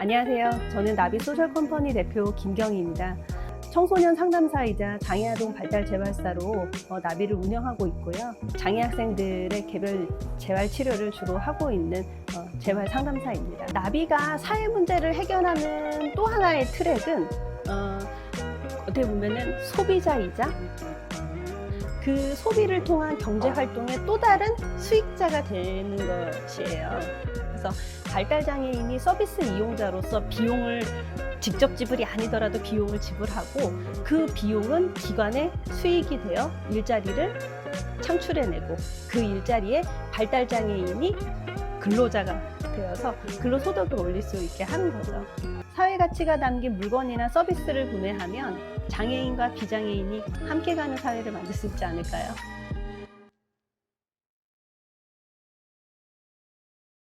안녕하세요. 저는 나비 소셜 컴퍼니 대표 김경희입니다. 청소년 상담사이자 장애아동 발달 재활사로 어, 나비를 운영하고 있고요. 장애 학생들의 개별 재활 치료를 주로 하고 있는 어, 재활 상담사입니다. 나비가 사회 문제를 해결하는 또 하나의 트랙은 어, 어떻게 보면은 소비자이자 그 소비를 통한 경제 활동의 또 다른 수익자가 되는 것이에요. 그래서 발달 장애인이 서비스 이용자로서 비용을 직접 지불이 아니더라도 비용을 지불하고 그 비용은 기관의 수익이 되어 일자리를 창출해내고 그 일자리에 발달 장애인이 근로자가 되어서 근로소득을 올릴 수 있게 하는 거죠. 사회 가치가 담긴 물건이나 서비스를 구매하면 장애인과 비장애인이 함께 가는 사회를 만들 수 있지 않을까요?